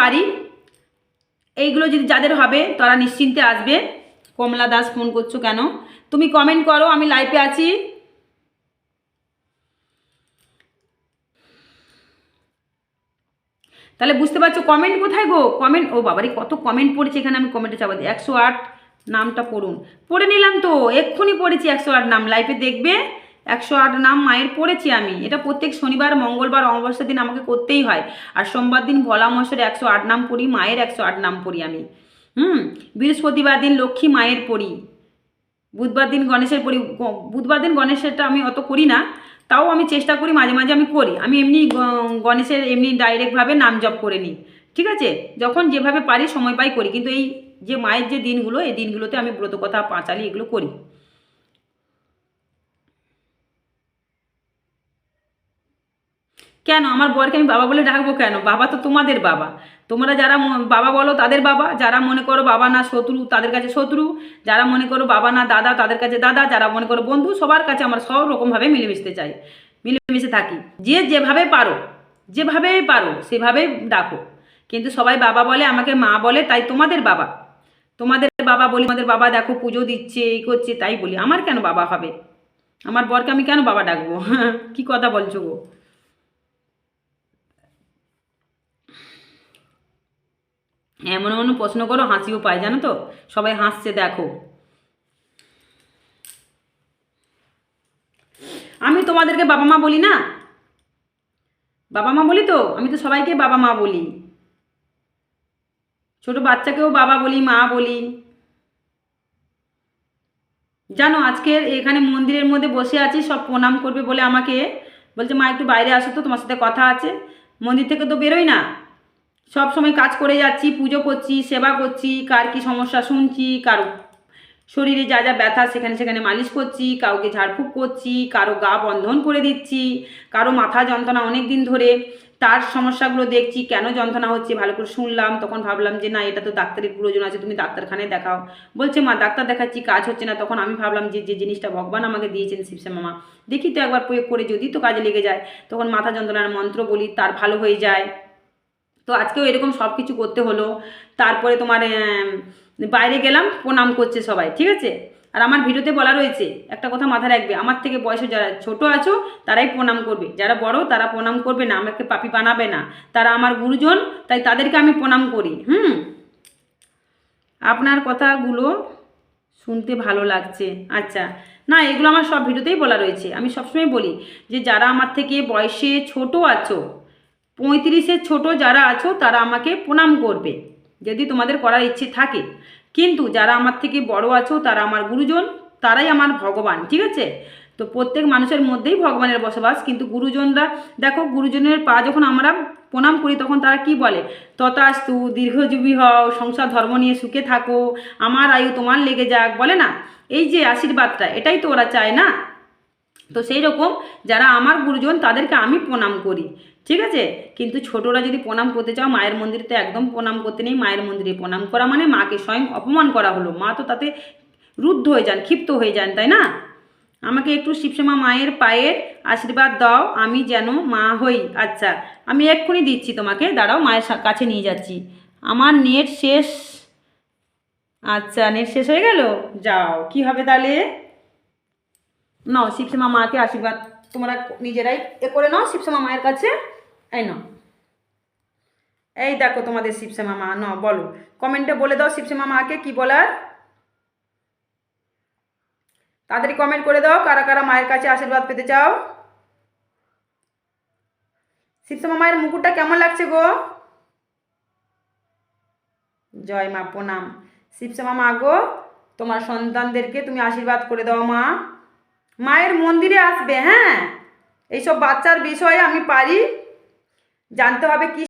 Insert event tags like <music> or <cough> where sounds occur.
পারি এইগুলো যদি যাদের হবে, তারা নিশ্চিন্তে আসবে। কমলা দাস ফোন করছ কেন? তুমি কমেন্ট করো, আমি লাইভে আছি। তাহলে বুঝতে পারছ কমেন্ট কোথায় গো? কমেন্ট ও বাবারে, কত কমেন্ট পড়েছে এখানে আমি কমেন্টে চাপা দিই একশো আট নামটা পড়ুন। পড়ে নিলাম তো, এক্ষুনি পড়েছি একশো আট নাম। লাইভে দেখবে। একশো আট নাম মায়ের পড়েছি আমি। এটা প্রত্যেক শনিবার, মঙ্গলবার, অমাবস্যার দিন আমাকে করতেই হয়। আর সোমবার দিন ভোলা মশার একশো আট নাম পড়ি, মায়ের একশো আট নাম পড়ি আমি। হুম? বৃহস্পতিবার দিন লক্ষ্মী মায়ের পড়ি। বুধবার দিন গণেশের পড়ি। বুধবার দিন গণেশেরটা আমি অত করি না। তাও আমি চেষ্টা করি, মাঝে মাঝে আমি করি। আমি এমনি গণেশের এমনি ডাইরেক্টভাবে নাম জপ করে নিই। ঠিক আছে? যখন যেভাবে পারি সময় পাই করি। কিন্তু এই যে মায়ের যে দিনগুলো, এই দিনগুলোতে আমি ব্রত কথা পাঁচালি এগুলো করি। কেন? আমার বরকে আমি বাবা বলে ডাকবো কেন? বাবা তো তোমাদের বাবা। তোমরা যারা বাবা বলো তাদের বাবা, যারা মনে করো বাবা না শত্রু তাদের কাছে শত্রু, যারা মনে করো বাবা না দাদা তাদের কাছে দাদা, যারা মনে করো বন্ধু, সবার কাছে আমরা সব রকমভাবে মিলেমিশতে চাই, মিলেমিশে থাকি। যে যেভাবে পারো যেভাবে পারো, সেভাবে ডাকো। কিন্তু সবাই বাবা বলে, আমাকে মা বলে, তাই তোমাদের বাবা। তোমাদের বাবা বলি আমাদের বাবা দেখো পুজো দিচ্ছে, এই করছে, তাই বলি। আমার কেন বাবা হবে? আমার বরকে আমি কেন বাবা ডাকবো? <laughs> কি কথা বলছো গো? এমন এমন প্রশ্ন করো, হাসিও পায়, জানো তো? সবাই হাসছে, দেখো। আমি তোমাদেরকে বাবা মা বলি না? বাবা মা বলি তো? আমি তো সবাইকে বাবা মা বলি। ছোট বাচ্চাকেও বাবা বলি, মা বলি। জানো, আজকের এখানে মন্দিরের মধ্যে বসে আছি, সব প্রণাম করবে বলে আমাকে বলছে, মা, একটু বাইরে আসো তো, তোমার সাথে কথা আছে। মন্দির থেকে তো বেরোই না। সব সময় কাজ করে যাচ্ছি, পুজো করছি, সেবা করছি, কার কি সমস্যা শুনছি, কারও শরীরে যা যা ব্যথা সেখানে সেখানে মালিশ করছি, কাউকে ঝাড়ফুঁক করছি, কারও গা বন্ধন করে দিচ্ছি, কারও মাথা যন্ত্রণা অনেক দিন ধরে, তার সমস্যাগুলো দেখছি, কেন যন্ত্রণা হচ্ছে, ভালো করে শুনলাম, তখন ভাবলাম যে না, এটা তো ডাক্তারের প্রয়োজন আছে, তুমি ডাক্তারখানায় দেখাও। বলছে, মা, ডাক্তার দেখাচ্ছি, কাজ হচ্ছে না। তখন আমি ভাবলাম যে যে জিনিসটা ভগবান আমাকে দিয়েছেন শিবসা মামা, দেখি তো একবার প্রয়োগ করে যদি তো কাজে লেগে যায়। তখন মাথা যন্ত্রণার মন্ত্র বলি, তার ভালো হয়ে যায়। তো আজকেও এরকম সব কিছু করতে হলো। তারপরে তোমার বাইরে গেলাম, প্রণাম করছে সবাই, ঠিক আছে? আর আমার ভিডিওতে বলা রয়েছে, একটা কথা মাথায় রাখবে, আমার থেকে বয়সে যারা ছোট আছো, তারাই প্রণাম করবে। যারা বড়, তারা প্রণাম করবে না, আমাকে পাপি বানাবে না। তারা আমার গুরুজন, তাই তাদেরকে আমি প্রণাম করি, হুম? আপনার কথাগুলো শুনতে ভালো লাগছে আচ্ছা। না, এগুলো আমার সব ভিডিওতেই বলা রয়েছে। আমি সবসময় বলি যে, যারা আমার থেকে বয়সে ছোট আছো পঁয়ত্রিশের ছোট যারা আছো, তারা আমাকে প্রণাম করবে, যদি তোমাদের করার ইচ্ছে থাকে। কিন্তু যারা আমার থেকে বড় আছো, তারা আমার গুরুজন, তারাই আমার ভগবান, ঠিক আছে? তো প্রত্যেক মানুষের মধ্যেই ভগবানের বসবাস, কিন্তু গুরুজনরা, দেখো, গুরুজনের পা যখন আমরা প্রণাম করি, তখন তারা কি বলে? তথাস্তু দীর্ঘজীবী হও, সংসার ধর্ম নিয়ে সুখে থাকো, আমার আয়ু তোমার লেগে যাক। বলে না? এই যে আশীর্বাদটা, এটাই তো ওরা চায় না? তো সেই রকম যারা আমার গুরুজন তাদেরকে আমি প্রণাম করি, ঠিক আছে? কিন্তু ছোটরা যদি প্রণাম করতে চাও, মায়ের মন্দিরে তো একদম প্রণাম করতে নেই, মায়ের মন্দিরে প্রণাম করা মানে মাকে স্বয়ং অপমান করা হলো। মা তো তাতে রুদ্ধ হয়ে যান, ক্ষিপ্ত হয়ে যান, তাই না? আমাকে একটু শিবশ্যামা মায়ের পায়ের আশীর্বাদ দাও, আমি যেন মা হই। আচ্ছা আমি এক্ষুনি দিচ্ছি তোমাকে, দাঁড়াও, মায়ের কাছে নিয়ে যাচ্ছি। আমার নেট শেষ আচ্ছা নেট শেষ হয়ে গেল? যাও, কি হবে তাহলে? নাও শিবশ্যামা মাকে আশীর্বাদ। তোমরা নিজেরাই এ করে নাও শিবশ্যামা মায়ের কাছে। এই নাও। এই দেখো তোমাদের শিবশ্যামা মা নাও, বলো। কমেন্টে বলে দাও শিবশ্যামা মাকে কি বলার। তাড়াতাড়ি কমেন্ট করে দাও, কারা কারা মায়ের কাছে আশীর্বাদ পেতে চাও। শিবশ্যামা মায়ের মুকুটটা কেমন লাগছে গো? জয় মা, প্রণাম। শিবশ্যামা মা গো, তোমার সন্তানদেরকে তুমি আশীর্বাদ করে দাও মা। মায়ের মন্দিরে আসবে হ্যাঁ? এইসব বাচ্চার বিষয়ে আমি পারি। জানতে হবে কি